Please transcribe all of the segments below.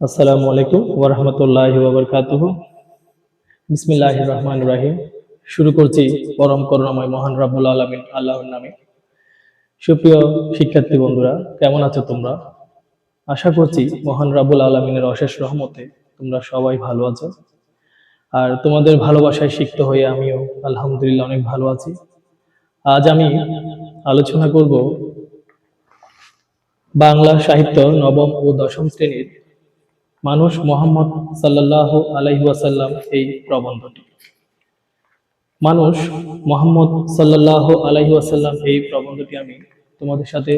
আসসালামু আলাইকুম ওরহমতুল্লাহ ওবরকাতুহ বিসমিল্লাহ রহমান রাহিম। শুরু করছি পরম করুণাময় মহান রাব্বুল আলমিন আল্লাহর নামে। সুপ্রিয় শিক্ষার্থী বন্ধুরা, কেমন আছো তোমরা? আশা করছি মহান রাব্বুল আলমিনের অশেষ রহমতে তোমরা সবাই ভালো আছো। আর তোমাদের ভালোবাসায় শিখতে হয়ে আমিও আলহামদুলিল্লাহ অনেক ভালো আছি। আজ আমি আলোচনা করব বাংলা সাহিত্য নবম ও দশম শ্রেণির মানুষ মোহাম্মদ সাল্লাহ আলাইহি ওয়াসাল্লাম এই প্রবন্ধটি। মানুষ মোহাম্মদ সাল্লাহ আলাইহি ওয়াসাল্লাম এই প্রবন্ধটি আমি তোমাদের সাথে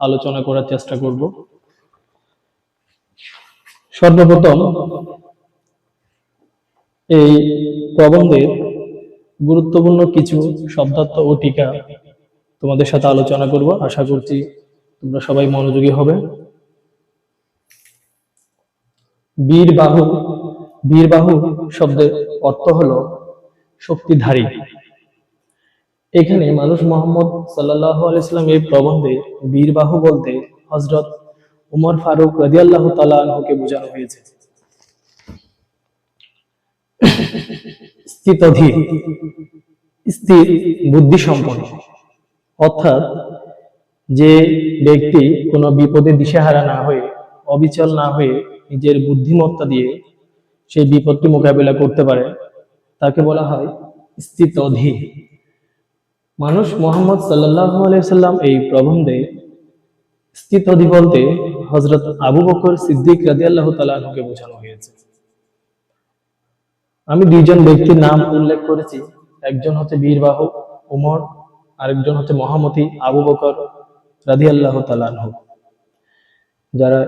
আলোচনা করার চেষ্টা করব। সর্বপ্রথম, এই প্রবন্ধের গুরুত্বপূর্ণ কিছু শব্দার্থ ও টিকা তোমাদের সাথে আলোচনা করব। আশা করছি তোমরা সবাই মনোযোগী হবে। বীরবাহু বীরবাহু শব্দের অর্থ হলো শক্তিধারী। এখানে মানুষ মোহাম্মদ সাল্লাহ আলাইসাল্লাম এই প্রবন্ধে বীরবাহু বলতে হজরত উমর ফারুক রাজিয়াল্লাহ তালাহকে বোঝানো হয়েছে। স্থিতধীর স্থির বুদ্ধি অর্থাৎ যে ব্যক্তি কোনো বিপদে দিশেহারা না হয়ে, অবিচল না হয়ে নিজের বুদ্ধিমত্তা দিয়ে সেই বিপদটি মোকাবিলা করতে পারে, তাকে বলা হয় স্থিতধীর মানুষ মোহাম্মদ সাল্লাহ আলাইসাল্লাম এই প্রবন্ধে স্থিতধি বলতে হজরত আবু বকর সিদ্দিক রাজি আল্লাহ তালাহকে বোঝানো হয়েছে। আমি দুইজন ব্যক্তির নাম উল্লেখ করেছি, একজন হচ্ছে বীরবাহু উমর, আরেকজন হচ্ছে মহামতি আবু বকর রাধি আল্লাহ তালাহ যারা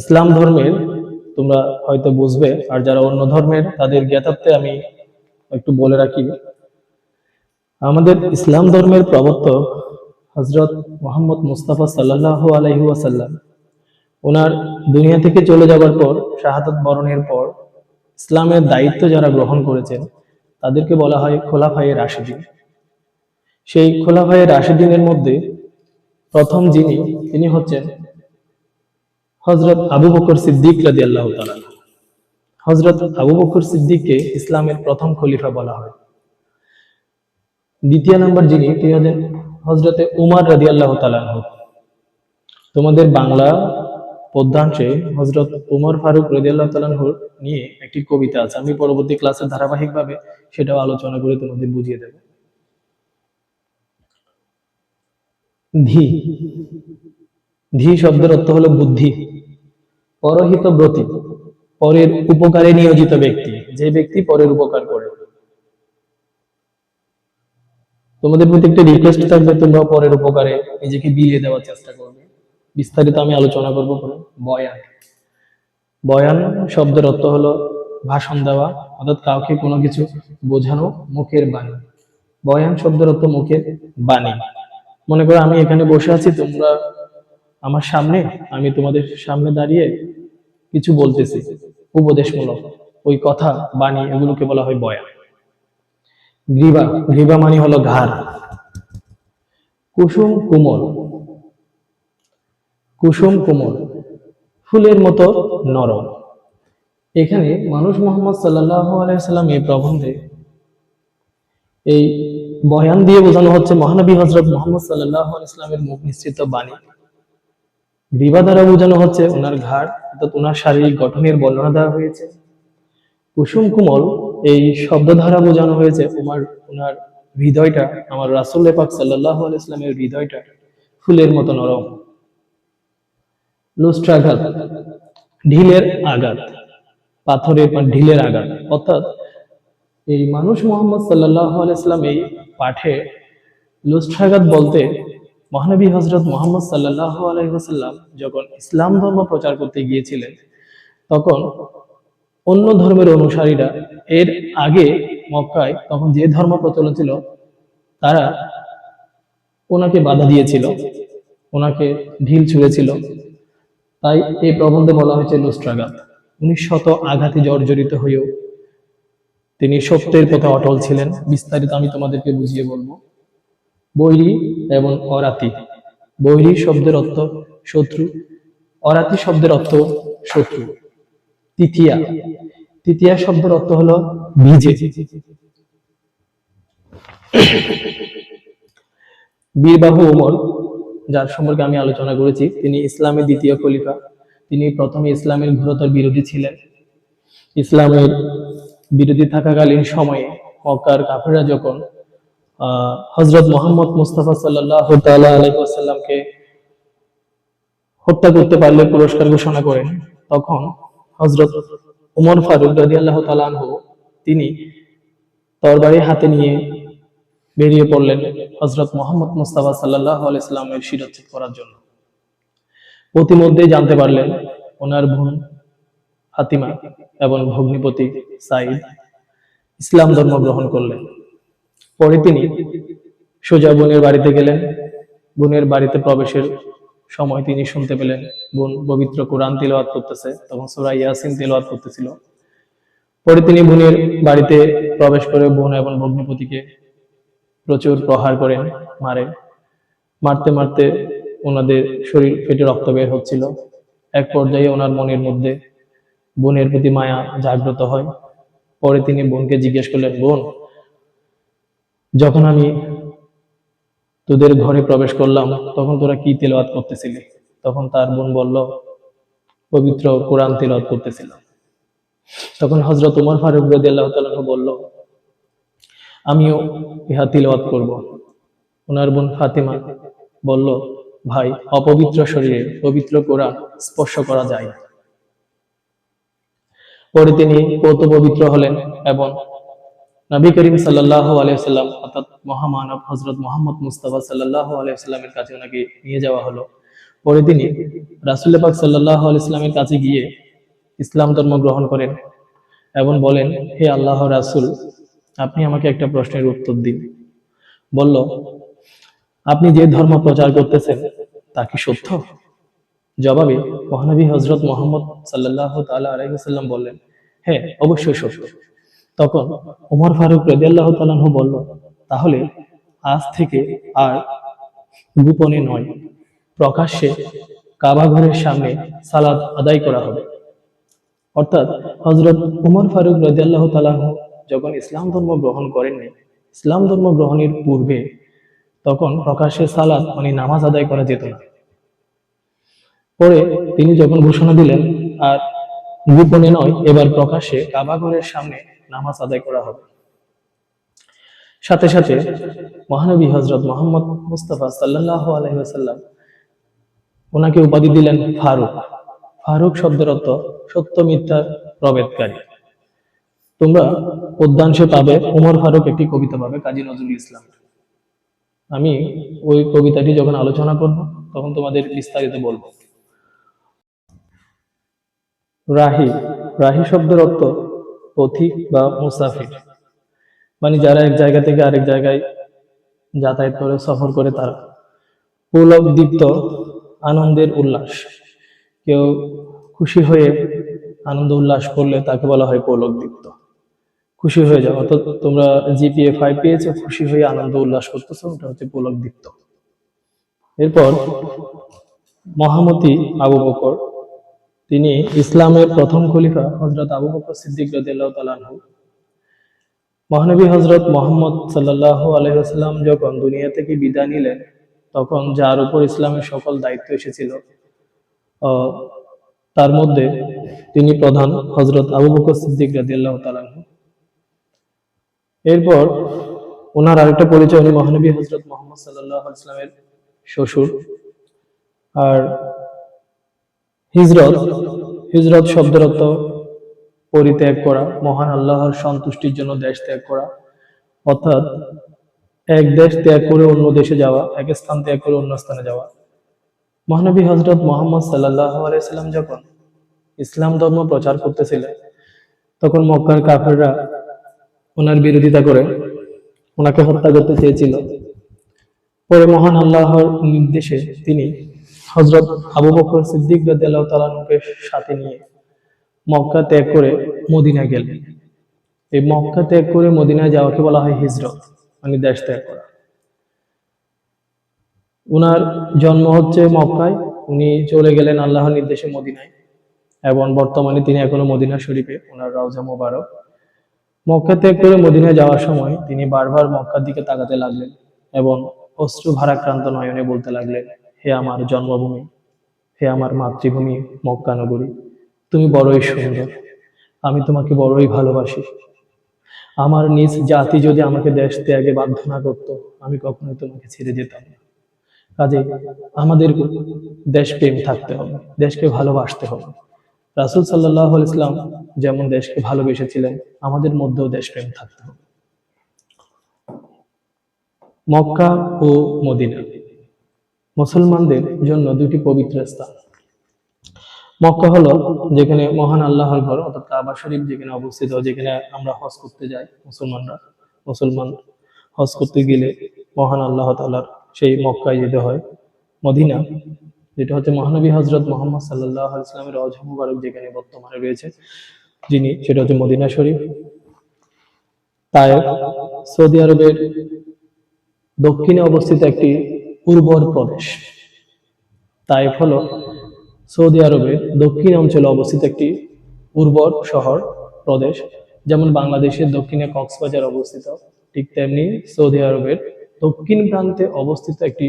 ইসলাম ধর্মের তোমরা হয়তো বুঝবে, আর যারা অন্য ধর্মের, তাদের জ্ঞাতার্থে আমি একটু বলে রাখি। আমাদের ইসলাম ধর্মের প্রবর্তক হজরত মোহাম্মদ মুস্তাফা সাল্লাহ আলহি ওয়াসাল্লাম, ওনার দুনিয়া থেকে চলে যাবার পর, শাহাদত বরণের পর, ইসলামের দায়িত্ব যারা গ্রহণ করেছেন, তাদেরকে বলা হয় খোলাফায়ে রাশিদিন। সেই খোলাফায়ে রাশিদিনের মধ্যে প্রথম যিনি, তিনি হচ্ছেন হজরত আবু বকর সিদ্দিক রাজি আল্লাহ হজরত আবু বকর সিদ্দিককে ইসলামের প্রথম খলিফা বলা হয়। দ্বিতীয় নম্বর যিনি, তিনি হচ্ছেন হজরতে উমার রাজি আল্লাহ তোমাদের বাংলা পদ্যাংশে হজরত উমর ফারুক রাজি আল্লাহ তালাহুর নিয়ে একটি কবিতা আছে। আমি পরবর্তী ক্লাসে ধারাবাহিকভাবে সেটাও আলোচনা করে তোমাদের বুঝিয়ে দেব। ধি। ধি শব্দের অর্থ হলো বুদ্ধি। পরহিত ব্রতী, পরের উপকারে নিয়োজিত ব্যক্তি, যে ব্যক্তি পরের উপকার করে। তোমাদের প্রতি একটা রিকোয়েস্ট থাকবে তোমরা পরের উপকারে নিজেকে বিলিয়ে দেওয়ার চেষ্টা করবে। বিস্তারিত আমি আলোচনা করব পরে। বয়ান। বয়ান শব্দের অর্থ হলো ভাষণ দেওয়া, অর্থাৎ কাউকে কোনো কিছু বোঝানো মুখের বাণী। বয়ান শব্দের অর্থ মুখের বাণী। মনে করো আমি এখানে বসে আছি, তোমরা আমার সামনে, আমি তোমাদের সামনে দাঁড়িয়ে কিছু বলতেছি, উপদেশমূলক। ওই কথা, বাণী, এগুলোকে বলা হয় বয়ান গ্রীবা গ্রীবা মানে হলো ঘাড়। কুসুম কুমল কুসুম কুমল ফুলের মতো নরম। এখানে মানুষ মোহাম্মদ সাল্লাহ আলাইসাল্লাম এই প্রবন্ধে এই বয়ান দিয়ে বোঝানো হচ্ছে মহানবী হজরত মোহাম্মদ সাল্লাহ ইসলামের মুখ নিশ্চিত বাণী। গ্রীবা দ্বারা বোঝানো হচ্ছে ওনার ঘাড়, অর্থাৎ ওনার শারীরিক গঠনের বর্ণনা দেওয়া হয়েছে। কুসুম কুমল এই শব্দ দ্বারা বোঝানো হয়েছে ওনার ওনার হৃদয়টা, আমার রাসুল পাক সাল্লাহ ইসলামের হৃদয়টা ফুলের মতো নরম। লুস্ট্রাঘাত ঢিলের আঘাত, পাথরের বা ঢিলের আঘাত, অর্থাৎ এই মানুষ মোহাম্মদ সাল্লাহ আলাইসলাম এই পাঠে লুস্ট্রাঘাত বলতে মহানবী হজরত মোহাম্মদ সাল্লাহ আলাইসাল্লাম যখন ইসলাম ধর্ম প্রচার করতে গিয়েছিলেন, তখন অন্য ধর্মের অনুসারীরা এর আগে মক্কায় তখন যে ধর্ম প্রচলন ছিল, তারা ওনাকে বাধা দিয়েছিল, ওনাকে ঢিল ছুঁড়েছিল। তাই এই প্রবন্ধে বলা হয়েছে লুস্ট্রাঘাত উনি শত আঘাতে জর্জরিত হয়েও তিনি সত্যের পথে অটল ছিলেন। বিস্তারিত আমি তোমাদেরকে বুঝিয়ে বলব। বৈরী এবং অরাতি। বৈরী শব্দের অর্থ শত্রু, অরাতি শব্দের অর্থ শত্রু। তৃতীয়া তৃতীয়া শব্দের অর্থ হলো বীজে বীরবাহু ওমর যার সম্পর্কে আমি আলোচনা করেছি, তিনি ইসলামের দ্বিতীয় খলিফা। তিনি প্রথমে ইসলামের ঘোরতর বিরোধী ছিলেন। ইসলামের বিরোধী থাকাকালীন সময়ে মক্কার কাফেররা যখন হজরত মোহাম্মদ মুস্তাফা সাল্লাহ আলাইসাল্লামকে হত্যা করতে পারলে পুরস্কার ঘোষণা করেন, তখন হজরত উমর ফারুক রাজি আল্লাহ তালানহু তিনি তরবারি হাতে নিয়ে বেরিয়ে পড়লেন হজরত মোহাম্মদ মুস্তাফা সাল্লাহ আলাইস্লামের শিরচ্ছেদ করার জন্য। প্রতিমধ্যে জানতে পারলেন ওনার বোন হাতিমা এবং ভগ্নিপতি সাইদ ইসলাম ধর্ম গ্রহণ করলেন। পরে তিনি সোজা বোনের বাড়িতে গেলেন। বোনের বাড়িতে প্রবেশের সময় তিনি শুনতে পেলেন, বোন পবিত্র কোরআন তিলওয়াত করতেছে, তখন সুরা ইয়াসিন তিলওয়াত করতেছিল। পরে তিনি বোনের বাড়িতে প্রবেশ করে বোন এবং ভগ্নিপতিকে প্রচুর প্রহার করেন মারেন মারতে মারতে ওনাদের শরীর ফেটে রক্ত বের হচ্ছিল। এক পর্যায়ে ওনার মনের মধ্যে বোনের প্রতি মায়া জাগ্রত হয়। পরে তিনি বোনকে জিজ্ঞেস করলেন, বোন যখন আমি তোদের ঘরে প্রবেশ করলাম, তখন তোরা কি তেলাওয়াত করতেছিলি? তখন তার বোন বলল, পবিত্র কোরআন তেলাওয়াত করতেছিলাম তখন হজরত উমর ফারুক রদি আল্লাহ বলল, আমিও ইহা তিলওয়াত করব। ওনার বোন ফাতেমা বলল, ভাই, অপবিত্র শরীরে পবিত্র কোরআন স্পর্শ করা যায় পরে তিনি কত পবিত্র হলেন এবং নবী করিম সাল্লাহ আলাইসাল্লাম অর্থাৎ মহামানব হজরত মোহাম্মদ মুস্তাফা সাল্লাহ আলাইসাল্লামের কাছে ওনাকে নিয়ে যাওয়া হলো। পরে তিনি রাসুল পাক সাল্লাহ আলাইস্লামের কাছে গিয়ে ইসলাম ধর্ম গ্রহণ করেন এবং বলেন, হে আল্লাহ রাসুল, আপনি আমাকে একটা প্রশ্নের উত্তর দিন। বলল, আপনি যে ধর্ম প্রচার করতেছেন, তা কি সত্য? জবাবে মহানবী হজরত মোহাম্মদ সাল্লাহ তাল্লাহ আলাইসাল্লাম বললেন হ্যাঁ অবশ্যই সত্য। তখন উমর ফারুক রেদিয়াল্লাহ তালাহ বলল, তাহলে আজ থেকে আর গোপনে নয়, প্রকাশ্যে কাবা ঘরের সামনে সালাদ আদায় করা হবে। অর্থাৎ হজরত উমর ফারুক রাজিয়াল্লাহ তালাহ যখন ইসলাম ধর্ম গ্রহণ করেননি, ইসলাম ধর্ম গ্রহণের পূর্বে তখন প্রকাশ্যে সালাদ মানে নামাজ আদায় করা যেত না। পরে তিনি যখন ঘোষণা দিলেন, আর গোপনে নয়, এবার প্রকাশ্যে কাবাঘরের সামনে নামাজ আদায় করা হবে। সাথে সাথে মহানবী হজরত মোহাম্মদ মুস্তফা সাল্লাহ আলহিহাসাল্লাম ওনাকে উপাধি দিলেন ফারুক। ফারুক শব্দের অর্থ সত্য মিথ্যা প্রভেদকারী। তোমরা উদ্যাংশে পাবে উমর ফারুক একটি কবিতা পাবে কাজী নজরুল ইসলাম। আমি ওই কবিতাটি যখন আলোচনা করব, তখন তোমাদের বিস্তারিত বলব। রাহি রাহি শব্দের অর্থ পথিক বা মুসাফির। মানে যারা এক জায়গা থেকে আরেক জায়গায় যাতায়াত করে, সফর করে তারা। পুলক দীপ্ত আনন্দের উল্লাস। কেউ খুশি হয়ে আনন্দ উল্লাস করলে তাকে বলা হয় পৌলক দীপ্ত খুশি হয়ে যাও, অর্থাৎ তোমরা জিপিএ ফাইভ পেয়েছ, খুশি হয়ে আনন্দ উল্লাস করতেছো, ওটা হচ্ছে পুলক দীপ্ত এরপর মহামতি আবু বকর তিনি ইসলামের প্রথম খলিফা হজরত আবু বকর সিদ্দিক তাআলা মহানবী হজরত মোহাম্মদ সাল্লাহ আলহাম যখন দুনিয়া থেকে বিদায় নিলেন, তখন যার উপর ইসলামের সকল দায়িত্ব এসেছিল তার মধ্যে তিনি প্রধান হজরত আবু বকর সিদ্দিক রাদিয়াল্লাহ তালাহ এরপর ওনার আরেকটা পরিচয় উনি মহানবী হজরত মোহাম্মদ সাল্লাহ ইসলামের শ্বশুর। আর হিজরত হিজরত শব্দের পরিত্যাগ করা, মহান আল্লাহর সন্তুষ্টির জন্য দেশ ত্যাগ করা। অর্থাৎ এক দেশ ত্যাগ করে অন্য দেশে যাওয়া, এক স্থান ত্যাগ করে অন্য স্থানে যাওয়া। মহানবী হজরত মোহাম্মদ সাল্লাহ আলাইসাল্লাম যখন ইসলাম ধর্ম প্রচার করতেছিলেন, তখন মক্কার কাফেররা ওনার বিরোধিতা করে ওনাকে হত্যা করতে চেয়েছিল। পরে মহান আল্লাহর নির্দেশে তিনি হজরত আবু বকর সিদ্দিক তাআলাকে সাথে নিয়ে মক্কা ত্যাগ করে মদিনা গেলেন। এই মক্কা ত্যাগ করে মদিনায় যাওয়াকে বলা হয় হিজরত মানে দেশ ত্যাগ করা। উনার জন্ম হচ্ছে মক্কায়, উনি চলে গেলেন আল্লাহর নির্দেশে মদিনায় এবং বর্তমানে তিনি এখনও মদিনা শরীফে ওনার রওজা মোবারক। মক্কা ত্যাগ করে মদিনায় যাওয়ার সময় তিনি বারবার মক্কার দিকে তাকাতে লাগলেন এবং অশ্রু ভারাক্রান্ত নয়নে বলতে লাগলেন হে আমার জন্মভূমি, হে আমার মাতৃভূমি মক্কা নগরী, তুমি বড়ই সুন্দর। আমি তোমাকে বড়ই ভালোবাসি। আমার নিজ জাতি যদি আমাকে দেশ ত্যাগে বাধ্য না করতো, আমি কখনোই তোমাকে ছেড়ে যেতাম না। কাজে আমাদের দেশপ্রেম থাকতে হবে, দেশকে ভালোবাসতে হবে। রাসুল সাল্লাহ ইসলাম যেমন দেশকে ভালোবেসেছিলেন, আমাদের মধ্যেও দেশপ্রেম থাকতে হবে। মক্কা ও মদিনা। মুসলমানদের জন্য দুটি পবিত্র স্থান। মক্কা হলো যেখানে মহান আল্লাহর ঘর, অর্থাৎ কাবা শরীফ, যেখানে অবস্থিত, যেখানে আমরা হজ করতে যাই মুসলমানরা। মুসলমান হজ করতে গেলে মহান আল্লাহ তালার সেই মক্কায় যেতে হয়, মদিনা, যেটা হচ্ছে মহানবী হজরত মোহাম্মদ সাল্লাহ ইসলামের রজ মুবারক যেখানে বর্তমানে রয়েছে, যিনি সেটা হচ্ছে মদিনা শরীফ। তাই সৌদি আরবের দক্ষিণে অবস্থিত একটি উর্বর প্রদেশ। তাইফ হলো সৌদি আরবের দক্ষিণ অঞ্চলে অবস্থিত একটি উর্বর শহর, প্রদেশ, যেমন বাংলাদেশের দক্ষিণে কক্সবাজার অবস্থিত। ঠিক তেমনি সৌদি আরবের দক্ষিণ প্রান্তে অবস্থিত একটি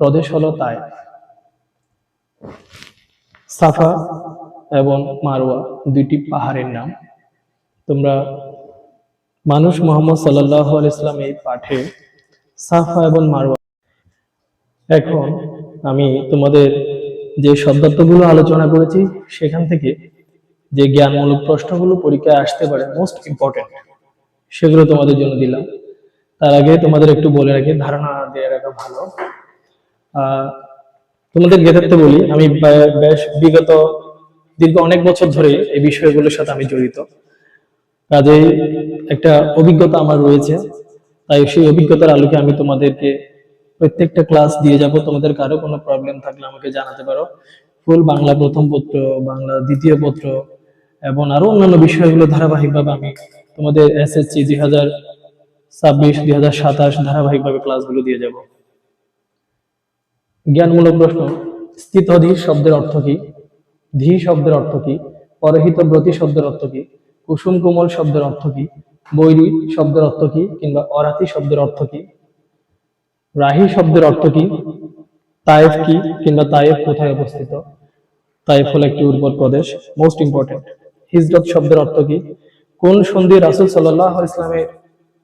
প্রদেশ হলো তাইফ। সাফা এবং মারওয়া দুইটি পাহাড়ের নাম। তোমরা মানুষ মোহাম্মদ সাল্লাহ ইসলাম এই পাঠে সাফা এবং মারওয়া এখন আমি তোমাদের যে শব্দার্থগুলো আলোচনা করেছি, সেখান থেকে যে জ্ঞানমূলক প্রশ্নগুলো পরীক্ষায় আসতে পারে মোস্ট ইম্পর্টেন্ট সেগুলো তোমাদের জন্য দিলাম। তার আগে তোমাদের একটু বলে রাখি, ধারণা দিয়ে রাখা ভালো। তোমাদের জ্ঞাতার্থে বলি, আমি বেশ বিগত দীর্ঘ অনেক বছর ধরে এই বিষয়গুলোর সাথে আমি জড়িত। কাজেই একটা অভিজ্ঞতা আমার রয়েছে, তাই সেই অভিজ্ঞতার আলোকে আমি তোমাদেরকে প্রত্যেকটা ক্লাস দিয়ে যাব। তোমাদের কারও কোনো প্রবলেম থাকলে আমাকে জানাতে পারো। ফুল বাংলা প্রথম পত্র, বাংলা দ্বিতীয় পত্র এবং আরও অন্যান্য বিষয়গুলো ধারাবাহিকভাবে আমি তোমাদের এসএসসি দুই হাজার ছাব্বিশ দুই হাজার সাতাশ ধারাবাহিকভাবে ক্লাসগুলো দিয়ে যাব। জ্ঞানমূলক প্রশ্ন স্থিতধী শব্দের অর্থ কি? ধী শব্দের অর্থ কি? পরহিত ব্রতী শব্দের অর্থ কি? কুসুম কোমল শব্দের অর্থ কি? বৈরী শব্দের অর্থ কি? কিংবা অরাতি শব্দের অর্থ কি? রাহি শব্দের অর্থ কি? তায়েফ কি কিংবা তায়েফ কোথায় অবস্থিত? তায়েফ হল একটি উর্বর প্রদেশ মোস্ট ইম্পর্টেন্ট হিজরত শব্দের অর্থ কি? কোন সন্ধি রাসুল সাল্লাহ ইসলামের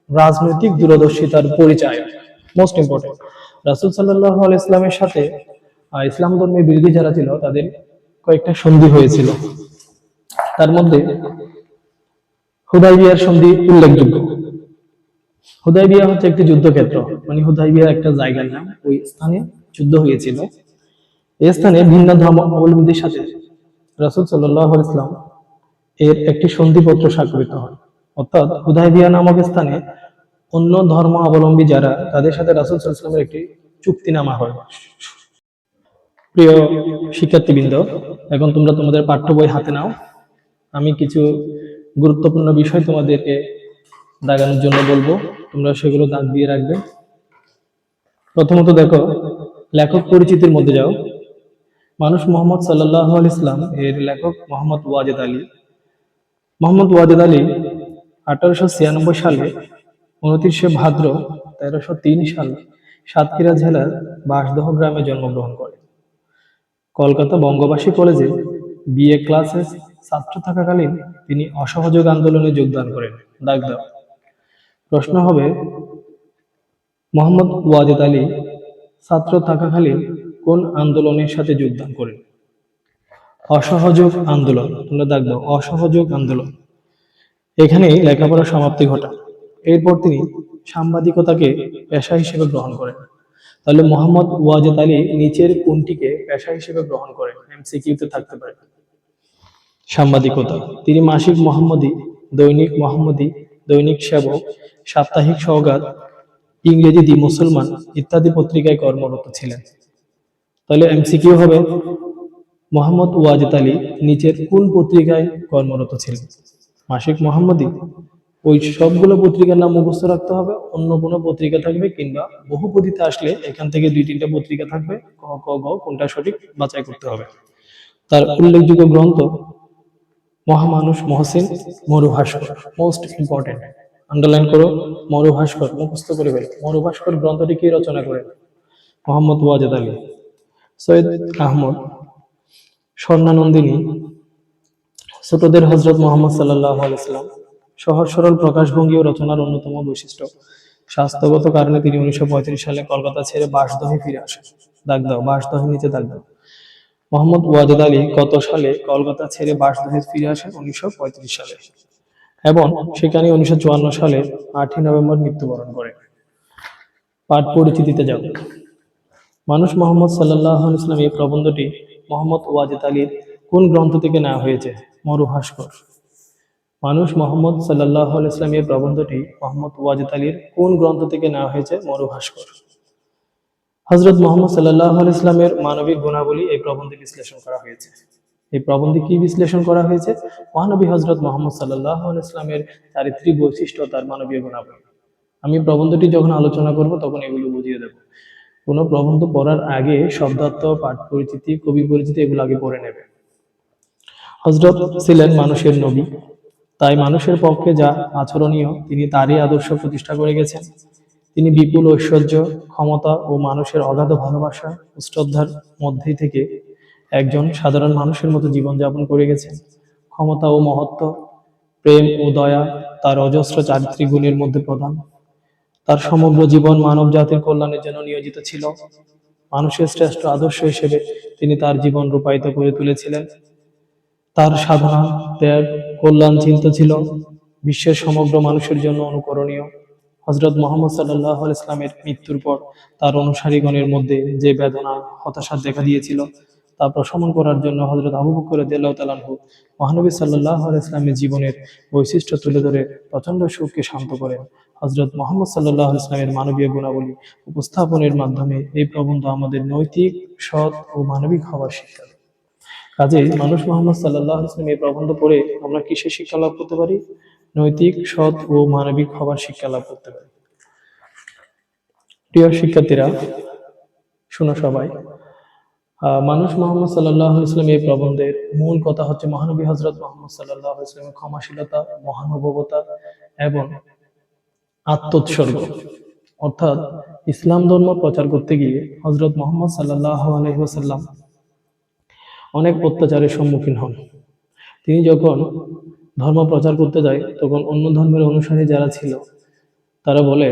রাজনৈতিক দূরদর্শিতার পরিচয়? মোস্ট ইম্পর্টেন্ট রাসুল সাল্লাহ আল ইসলামের সাথে ইসলাম ধর্মের বিরোধী যারা ছিল, তাদের কয়েকটা সন্ধি হয়েছিল। তার মধ্যে হুদাইবিয়ার সন্ধি উল্লেখযোগ্য। হুদাইবিয়া হচ্ছে একটি যুদ্ধক্ষেত্র। মানে হুদাইবিয়া একটা জায়গার নাম। ওই স্থানে যুদ্ধ হয়েছিল। এই স্থানে ভিন্ন ধর্ম অবলম্বীদের সাথে রাসুল সাল্লাহ ইসলাম এর একটি সন্ধিপত্র স্বাক্ষরিত হয়। অর্থাৎ হুদাইবিয়া নামক স্থানে অন্য ধর্ম অবলম্বী যারা, তাদের সাথে রাসুল ওয়াসাল্লামের একটি চুক্তিনামা হয়। প্রিয় শিক্ষার্থীবৃন্দ, এখন তোমরা তোমাদের পাঠ্য বই হাতে নাও। আমি কিছু গুরুত্বপূর্ণ বিষয় তোমাদেরকে দাগানোর জন্য বলব, তোমরা সেগুলো দাগ দিয়ে রাখবে। প্রথমত দেখো, লেখক পরিচিতির মধ্যে যাও। মানুষ মোহাম্মদ সাল্লাহ আল ইসলাম এর লেখক মোহাম্মদ ওয়াজেদ আলী। মোহাম্মদ ওয়াজেদ আলী আঠারোশো ছিয়ানব্বই সালে উনত্রিশে ভাদ্র তেরোশো তিন সালে সাতক্ষীরা জেলার বাঁশদহ গ্রামে জন্মগ্রহণ করেন কলকাতা বঙ্গবাসী কলেজে বিএ ক্লাসে ছাত্র থাকাকালীন তিনি অসহযোগ আন্দোলনে যোগদান করেন। দাগ দাও। প্রশ্ন হবে, মোহাম্মদ ওয়াজেদ আলী ছাত্র থাকাকালীন কোন আন্দোলনের সাথে যোগদান করেন? অসহযোগ আন্দোলন, তোমরা দাগ অসহযোগ আন্দোলন। এখানেই লেখাপড়ার সমাপ্তি ঘটান এরপর তিনি সাংবাদিকতাকে পেশা হিসেবে গ্রহণ করেন। তাহলে মোহাম্মদ ওয়াজেদ আলী নিচের কোনটিকে পেশা হিসেবে গ্রহণ করেন? এমসিকিউতে থাকতে পারে। সাংবাদিকতা, তিনি মাসিক মোহাম্মদী, দৈনিক মোহাম্মদী, দৈনিক সেবক সাপ্তাহিক সওগাত, ইংরেজি দি মুসলমান ইত্যাদি পত্রিকায় কর্মরত ছিলেন। তাহলে এমসিকিউ হবে, মোহাম্মদ ওয়াজেদ আলী নিচের কোন পত্রিকায় কর্মরত ছিলেন? মাসিক মোহাম্মদী। ওই সবগুলো পত্রিকার নাম মুখস্থ রাখতে হবে, অন্য কোনো পত্রিকা থাকবে কিংবা বহুপদীতে আসলে এখান থেকে দুই তিনটা পত্রিকা থাকবে, ক ক, গ, কোনটা সঠিক বাছাই করতে হবে। তার উল্লেখযোগ্য গ্রন্থ, মহামানুষ Mohsin Marubhaskar most important underline করো, মরুভাস্কর, মুখস্থ করে মরুভাস্কর গ্রন্থটি কি রচনা করেন মোহাম্মদ ওয়াজেদ আলী, সৈয়দ আহমদ, স্বর্ণানন্দিনী, ছোটদের হজরত মোহাম্মদ সাল্লাহ আলাইসাল্লাম সহজ সরল প্রকাশভঙ্গি ও রচনার অন্যতম বৈশিষ্ট্য। স্বাস্থ্যগত কারণে তিনি উনিশশো পঁয়ত্রিশ সালে কলকাতা ছেড়ে বাসদহে ফিরে আসেন। দাগ দাও, বাসদহে নিচে দাগ দাও। মোহাম্মদ ওয়াজেদ আলী কত সালে কলকাতা ছেড়ে বাসদহে ফিরে আসেন? উনিশশো পঁয়ত্রিশ সালে। এবং সেখানে উনিশশো সালে আটই নভেম্বর মৃত্যুবরণ করে। পাঠ পরিচিতিতে যাব মানুষ মোহাম্মদ সাল্লাহ ইসলাম এই প্রবন্ধটি মোহাম্মদ ওয়াজেদ আলীর কোন গ্রন্থ থেকে নেওয়া হয়েছে? মরুভাস্কর। মানুষ মোহাম্মদ সাল্লাহ ইসলাম এই প্রবন্ধটি মোহাম্মদ ওয়াজেদ আলীর কোন গ্রন্থ থেকে নেওয়া হয়েছে? মরুভাস্কর। হজরত মোহাম্মদ সাল্লাহ ইসলামের মানবিক গুণাবলী এই প্রবন্ধে বিশ্লেষণ করা হয়েছে। এই প্রবন্ধে কি বিশ্লেষণ করা হয়েছে? মহানবী হজরত মোহাম্মদ সাল্লাহ ইসলামের চারিত্রিক বৈশিষ্ট্য তার মানবীয় গুণাবলী। আমি প্রবন্ধটি যখন আলোচনা করব, তখন এগুলো বুঝিয়ে দেব। কোনো প্রবন্ধ পড়ার আগে শব্দার্থ পাঠ পরিচিতি কবি পরিচিতি এগুলো আগে পড়ে নেবে। হজরত ছিলেন মানুষের নবী। তাই মানুষের পক্ষে যা আচরণীয়, তিনি তারই আদর্শ প্রতিষ্ঠা করে গেছেন। তিনি বিপুল ঐশ্বর্য, ক্ষমতা ও মানুষের অগাধ ভালোবাসা শ্রদ্ধার মধ্যেই থেকে একজন সাধারণ মানুষের মতো জীবনযাপন করে গেছেন। ক্ষমতা ও মহত্ব, প্রেম ও দয়া তার অজস্র চারিত্রিক গুণের মধ্যে প্রধান। তার সমগ্র জীবন মানব জাতির কল্যাণের জন্য নিয়োজিত ছিল। মানুষের শ্রেষ্ঠ আদর্শ হিসেবে তিনি তার জীবন রূপায়িত করে তুলেছিলেন। তার সাধনা, ত্যাগ, কল্যাণ চিন্তা ছিল বিশ্বের সমগ্র মানুষের জন্য অনুকরণীয়। হজরত মোহাম্মদ সাল্লাহ ইসলামের মৃত্যুর পর তার অনুসারীগণের মধ্যে যে বেদনা, হতাশা দেখা দিয়েছিল তা প্রশমন করার জন্য হজরত আবু বকর দেল্লাহ তালানহু মহানবী সাল্লাহ ইসলামের জীবনের বৈশিষ্ট্য তুলে ধরে প্রচণ্ড সুখকে শান্ত করেন। হজরত মোহাম্মদ সাল্লাহ ইসলামের মানবীয় গুণাবলী উপস্থাপনের মাধ্যমে এই প্রবন্ধ আমাদের নৈতিক, সৎ ও মানবিক হওয়ার শিক্ষা। কাজেই মানুষ মোহাম্মদ সাল্লাহ ইসলাম এই প্রবন্ধ পড়ে আমরা কিসের শিক্ষা লাভ করতে পারি? নৈতিক, সৎ ও মানবিক হওয়ার শিক্ষা লাভ করতে পারি। প্রিয় শিক্ষার্থীরা, শোনো সবাই মানুষ মোহাম্মদ সাল্লাহ ইসলাম এই প্রবন্ধের মূল কথা হচ্ছে মহানবী হজরত মোহাম্মদ সাল্লাহ ইসলামের ক্ষমাশীলতা, মহানুভবতা এবং আত্মোৎসর্গ। অর্থাৎ ইসলাম ধর্ম প্রচার করতে গিয়ে হজরত মোহাম্মদ সাল্লাহ আলহিহাসাল্লাম অনেক অত্যাচারের সম্মুখীন হন। তিনি যখন ধর্ম প্রচার করতে যায়, তখন অন্য ধর্মের অনুসারী যারা ছিল, তারা বলে,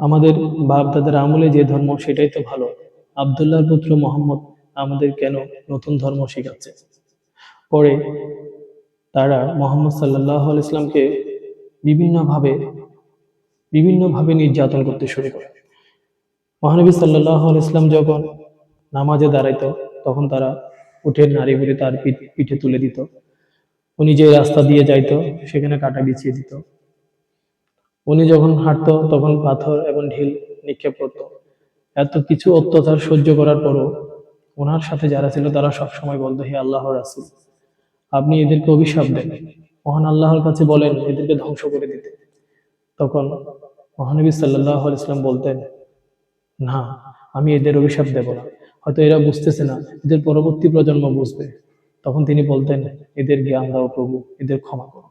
আমাদের বাপ দাদার আমলে যে ধর্ম, সেটাই তো ভালো। আবদুল্লাহর পুত্র মোহাম্মদ আমাদের কেন নতুন ধর্ম শেখাচ্ছে? পরে তারা মোহাম্মদ সাল্লাহ ইসলামকে বিভিন্নভাবে বিভিন্নভাবে নির্যাতন করতে শুরু করে। মহানবী সাল্লাহ ইসলাম যখন নামাজে দাঁড়াইতো, তখন তারা উঠে নারী বুড়ি তার পিঠে তুলে দিত। উনি যে রাস্তা দিয়ে যাইতো, সেখানে কাটা বিছিয়ে দিত। উনি যখন হাঁটতো, তখন পাথর এবং ঢিল নিক্ষেপ করতো। এত কিছু অত্যাচার সহ্য করার পরও ওনার সাথে যারা ছিল তারা সবসময় বলতো, হে আল্লাহ রাসুল, আপনি এদেরকে অভিশাপ দেন। মহান আল্লাহর কাছে বলেন, এদেরকে ধ্বংস করে দিতে। তখন মহানবী সাল্লাহ ইসলাম বলতেন, না, আমি এদের অভিশাপ দেব না। হয়তো এরা বুঝতেছে না, এদের পরবর্তী প্রজন্ম বুঝবে। তখন তিনি বলতেন, এদের জ্ঞান দাও প্রভু, এদের ক্ষমা করো।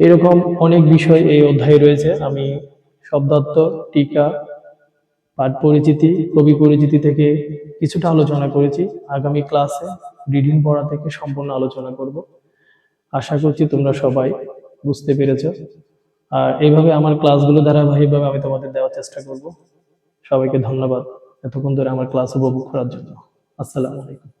এরকম অনেক বিষয় এই অধ্যায়ে রয়েছে। আমি শব্দার্থ টিকা পাঠ পরিচিতি, কবি পরিচিতি থেকে কিছুটা আলোচনা করেছি। আগামী ক্লাসে রিডিং পড়া থেকে সম্পূর্ণ আলোচনা করব। আশা করছি তোমরা সবাই বুঝতে পেরেছ। আর এইভাবে আমার ক্লাসগুলো ধারাবাহিকভাবে আমি তোমাদের দেওয়ার চেষ্টা করব। সবাইকে ধন্যবাদ এতক্ষণ ধরে আমার ক্লাস উপভোগ করার জন্য। আসসালামু আলাইকুম।